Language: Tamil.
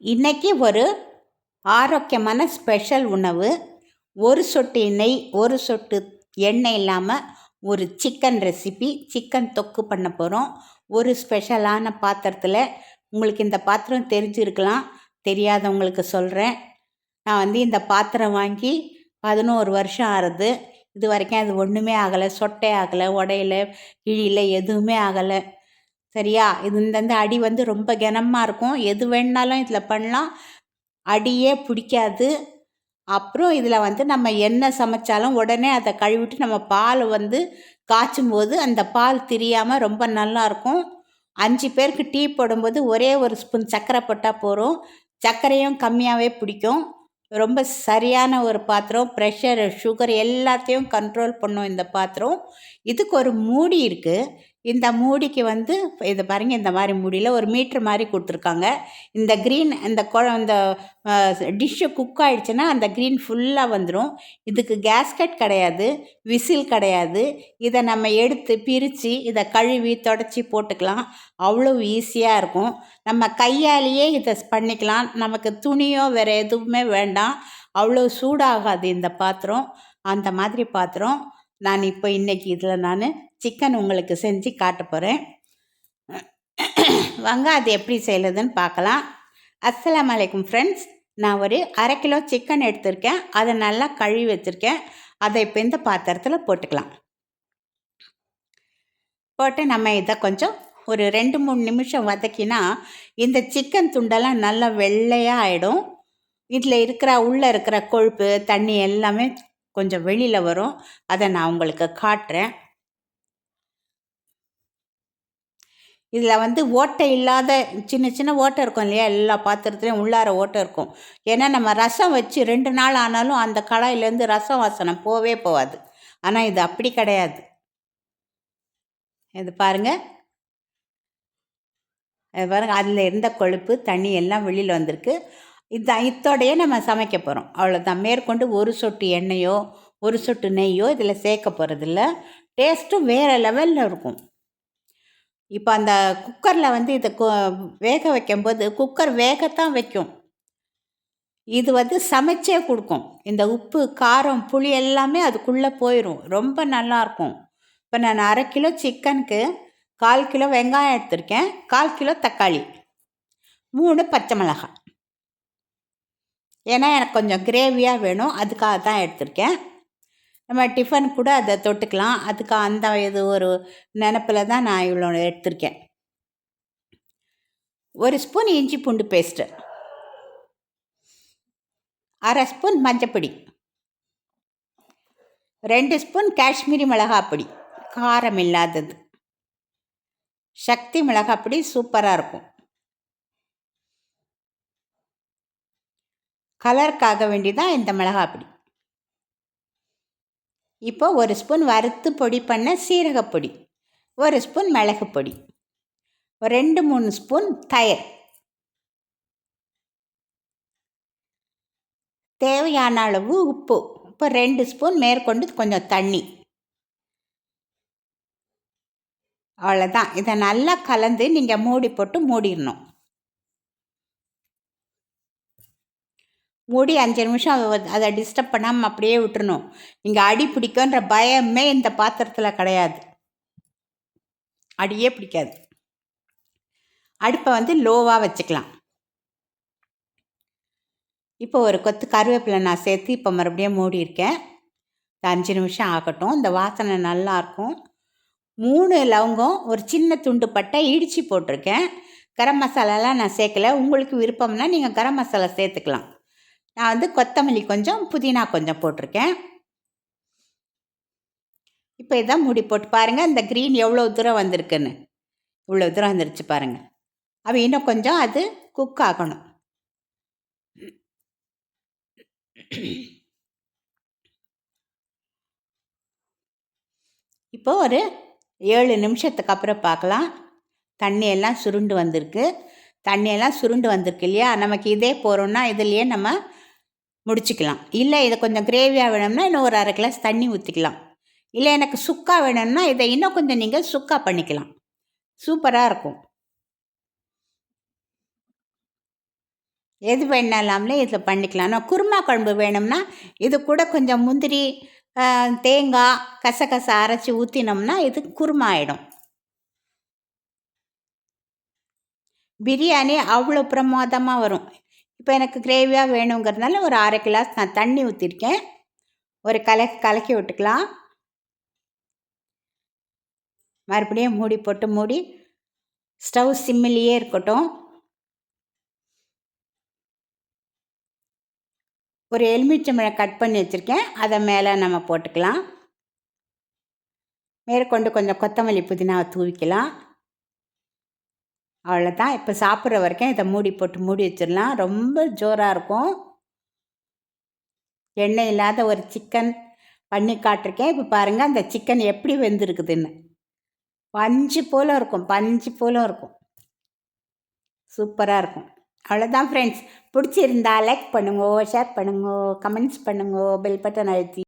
இன்னைக்கு ஒரு ஆரோக்கியமான ஸ்பெஷல் உணவு. ஒரு சொட்டு நெய் ஒரு சொட்டு எண்ணெய் இல்லாமல் ஒரு சிக்கன் ரெசிபி சிக்கன் தொக்கு பண்ண போகிறோம் ஒரு ஸ்பெஷலான பாத்திரத்தில் உங்களுக்கு இந்த பாத்திரம் தெரிஞ்சிருக்கலாம். தெரியாதவங்களுக்கு சொல்கிறேன் நான் வந்து இந்த பாத்திரம் வாங்கி பதினோரு வருஷம் ஆறுது. இது வரைக்கும் அது ஒன்றுமே ஆகலை. சொட்டை ஆகலை. உடையல கிழியில் எதுவுமே ஆகலை. சரியா? இது இந்த அடி வந்து ரொம்ப கனமாக இருக்கும். எது வேணாலும் இதில் பண்ணலாம். அடியே பிடிக்காது. அப்புறம் இதில் வந்து நம்ம என்ன சமைச்சாலும் உடனே அதை கழுவிட்டு நம்ம பால் வந்து காய்ச்சும் போது அந்த பால் திரியாமல் ரொம்ப நல்லாயிருக்கும் அஞ்சு பேருக்கு டீ போடும்போது ஒரே ஒரு ஸ்பூன் சர்க்கரை போட்டால் போதும். சர்க்கரையும் கம்மியாகவே பிடிக்கும். ரொம்ப சரியான ஒரு பாத்திரம். ப்ரெஷர் சுகர் எல்லாத்தையும் கண்ட்ரோல் பண்ணும் இந்த பாத்திரம். இதுக்கு ஒரு மூடி இருக்குது இந்த மூடிக்கு வந்து இதை பாருங்கள் இந்த மாதிரி மூடியில் ஒரு மீட்ரு மாதிரி கொடுத்துருக்காங்க. இந்த க்ரீன் இந்த குழ இந்த டிஷ்ஷு குக் ஆகிடுச்சுன்னா அந்த க்ரீன் ஃபுல்லாக வந்துடும் இதுக்கு கேஸ்கட் கிடையாது விசில் கிடையாது. இதை நம்ம எடுத்து பிரித்து இதை கழுவி தொடச்சி போட்டுக்கலாம். அவ்வளோ ஈஸியாக இருக்கும். நம்ம கையாலேயே இதை பண்ணிக்கலாம். நமக்கு துணியோ வேறு எதுவுமே வேண்டாம். அவ்வளோ சூடாகாது இந்த பாத்திரம். அந்த மாதிரி பாத்திரம். நான் இப்போ இன்றைக்கி இதில் நான் சிக்கன் உங்களுக்கு செஞ்சு காட்ட போகிறேன் வாங்க அது எப்படி செய்கிறதுன்னு பார்க்கலாம். அஸ்லாம் வலைக்கும் ஃப்ரெண்ட்ஸ் நான் ஒரு அரை கிலோ சிக்கன் எடுத்திருக்கேன். அதை நல்லா கழுவி வச்சுருக்கேன். அதை இப்போ இந்த பாத்திரத்தில் போட்டுக்கலாம். போட்டு நம்ம இதை கொஞ்சம் ஒரு ரெண்டு மூணு நிமிஷம் வதக்கினா இந்த சிக்கன் துண்டெல்லாம் நல்லா வெள்ளையாக ஆகிடும் இதில் இருக்கிற உள்ளே இருக்கிற கொழுப்பு தண்ணி எல்லாமே கொஞ்சம் வெளியில் வரும். அதை நான் உங்களுக்கு காட்டுறேன். இதில் வந்து ஓட்டை இல்லாத சின்ன சின்ன ஓட்டை இருக்கும் இல்லையா? எல்லா பாத்திரத்துலேயும் உள்ளார ஓட்டை இருக்கும். ஏன்னா நம்ம ரசம் வச்சு ரெண்டு நாள் ஆனாலும் அந்த கடாயிலேருந்து ரசம் வாசனை போவே போகாது. ஆனால் இது அப்படி கிடையாது. இது பாருங்கள் இது பாருங்கள் அதில் இருந்த கொழுப்பு தண்ணி எல்லாம் வெளியில் வந்திருக்கு. இதுதான் இத்தோடையே நம்ம சமைக்க போகிறோம் அவ்வளோதான் மேற்கொண்டு ஒரு சொட்டு எண்ணெயோ ஒரு சொட்டு நெய்யோ இதில் சேர்க்க போகிறதில்ல டேஸ்ட்டும் வேறு லெவலில் இருக்கும். இப்போ அந்த குக்கரில் வந்து இதை வேக வைக்கும்போது குக்கர் வேகத்தான் வைக்கும். இது வந்து சமைச்சே கொடுக்கும். இந்த உப்பு காரம் புளி எல்லாமே அதுக்குள்ளே போயிடும் ரொம்ப நல்லாயிருக்கும் இப்போ நான் அரை கிலோ சிக்கனுக்கு கால் கிலோ வெங்காயம் எடுத்திருக்கேன். கால் கிலோ தக்காளி. மூணு பச்சை மிளகாய். ஏன்னா எனக்கு கொஞ்சம் கிரேவியாக வேணும். அதுக்காக தான் எடுத்திருக்கேன். நம்ம டிஃபன் கூட அதை தொட்டுக்கலாம். அதுக்கு அந்த இது ஒரு நினப்பில் தான் நான் இவ்வளோ எடுத்திருக்கேன். ஒரு ஸ்பூன் இஞ்சி பூண்டு பேஸ்ட்டு அரை ஸ்பூன் மஞ்சப்பொடி ரெண்டு ஸ்பூன் காஷ்மீரி மிளகாப்பொடி காரம் இல்லாதது. சக்தி மிளகாப்பொடி சூப்பராக இருக்கும். கலருக்காக வேண்டி தான் இந்த மிளகாப்பொடி. இப்போ ஒரு ஸ்பூன் வறுத்து பொடி பண்ண சீரகப்பொடி ஒரு ஸ்பூன் மிளகு பொடி ரெண்டு மூணு ஸ்பூன் தயிர். தேவையான அளவு உப்பு இப்போ ரெண்டு ஸ்பூன் மேற்கொண்டு கொஞ்சம் தண்ணி. அவ்வளோதான் இதை நல்லா கலந்து நீங்கள் மூடி போட்டு மூடிடணும். மூடி அஞ்சு நிமிஷம் அதை டிஸ்டர்ப் பண்ணாமல் அப்படியே விட்டுறணும். இங்கே அடி பிடிக்குன்ற பயமே இந்த பாத்திரத்தில் கிடையாது. அடியே பிடிக்காது. அடுப்பை வந்து லோவாக வச்சுக்கலாம். இப்போ ஒரு கொத்து கருவேப்பிலை நான் சேர்த்து இப்போ மறுபடியும் மூடி இருக்கேன் அஞ்சு நிமிஷம் ஆகட்டும். இந்த வாசனை நல்லாயிருக்கும் மூணு லவங்கம் ஒரு சின்ன துண்டு பட்டை இடித்து போட்டிருக்கேன். கரம் மசாலாலாம் நான் சேர்க்கல. உங்களுக்கு விருப்பம்னா நீங்கள் கரம் மசாலா சேர்த்துக்கலாம். நான் வந்து கொத்தமல்லி கொஞ்சம் புதினா கொஞ்சம் போட்டிருக்கேன். இப்போ இதான் மூடி போட்டு பாருங்கள் இந்த க்ரீன் எவ்வளோ தூரம் வந்திருக்குன்னு. இவ்வளோ தூரம் வந்துருச்சு பாருங்கள் அப்போ இன்னும் கொஞ்சம் அது குக் ஆகணும். இப்போ ஒரு ஏழு நிமிஷத்துக்கு அப்புறம் பார்க்கலாம். தண்ணியெல்லாம் சுருண்டு வந்திருக்கு. தண்ணியெல்லாம் சுருண்டு வந்திருக்கு இல்லையா? நமக்கு இதே போகிறோன்னா இதுலேயே நம்ம முடிச்சுக்கலாம். இல்லை இதை கொஞ்சம் கிரேவியாக வேணும்னா இன்னும் ஒரு அரை கிளாஸ் தண்ணி ஊற்றிக்கலாம் இல்லை எனக்கு சுக்கா வேணும்னா இதை இன்னும் கொஞ்சம் நீங்கள் சுக்கா பண்ணிக்கலாம். சூப்பராக இருக்கும். எது வேணாலாம்லே இதில் பண்ணிக்கலாம். நான் குருமா குழம்பு வேணும்னா இது கூட கொஞ்சம் முந்திரி தேங்காய் கசகசா அரைச்சி ஊற்றினோம்னா இது குருமா ஆகிடும் பிரியாணி அவ்வளோ பிரமாதமாக வரும். இப்போ எனக்கு கிரேவியாக வேணுங்கிறதுனால ஒரு அரை கிளாஸ் நான் தண்ணி ஊற்றிருக்கேன் ஒரு கலக்கி கலக்கி விட்டுக்கலாம். மறுபடியும் மூடி போட்டு மூடி ஸ்டவ் சிம்மிலேயே இருக்கட்டும். ஒரு எலுமிச்சம்பழம் கட் பண்ணி வச்சுருக்கேன். அதை மேலே நம்ம போட்டுக்கலாம். மேற்கொண்டு கொஞ்சம் கொத்தமல்லி புதினாவை தூவிக்கலாம். அவ்வளோதான் இப்போ சாப்பிட்ற வரைக்கும் இதை மூடி போட்டு மூடி வச்சிடலாம். ரொம்ப ஜோராக இருக்கும். எண்ணெய் இல்லாத ஒரு சிக்கன் பண்ணி காட்டிருக்கேன். இப்போ பாருங்கள் அந்த சிக்கன் எப்படி வெந்திருக்குதுன்னு. பஞ்சு போல இருக்கும். பஞ்சு போல இருக்கும். சூப்பராக இருக்கும். அவ்வளோதான் ஃப்ரெண்ட்ஸ் பிடிச்சிருந்தா லைக் பண்ணுங்க ஷேர் பண்ணுங்க கமெண்ட்ஸ் பண்ணுங்க பெல் பட்டன் அழுத்தி.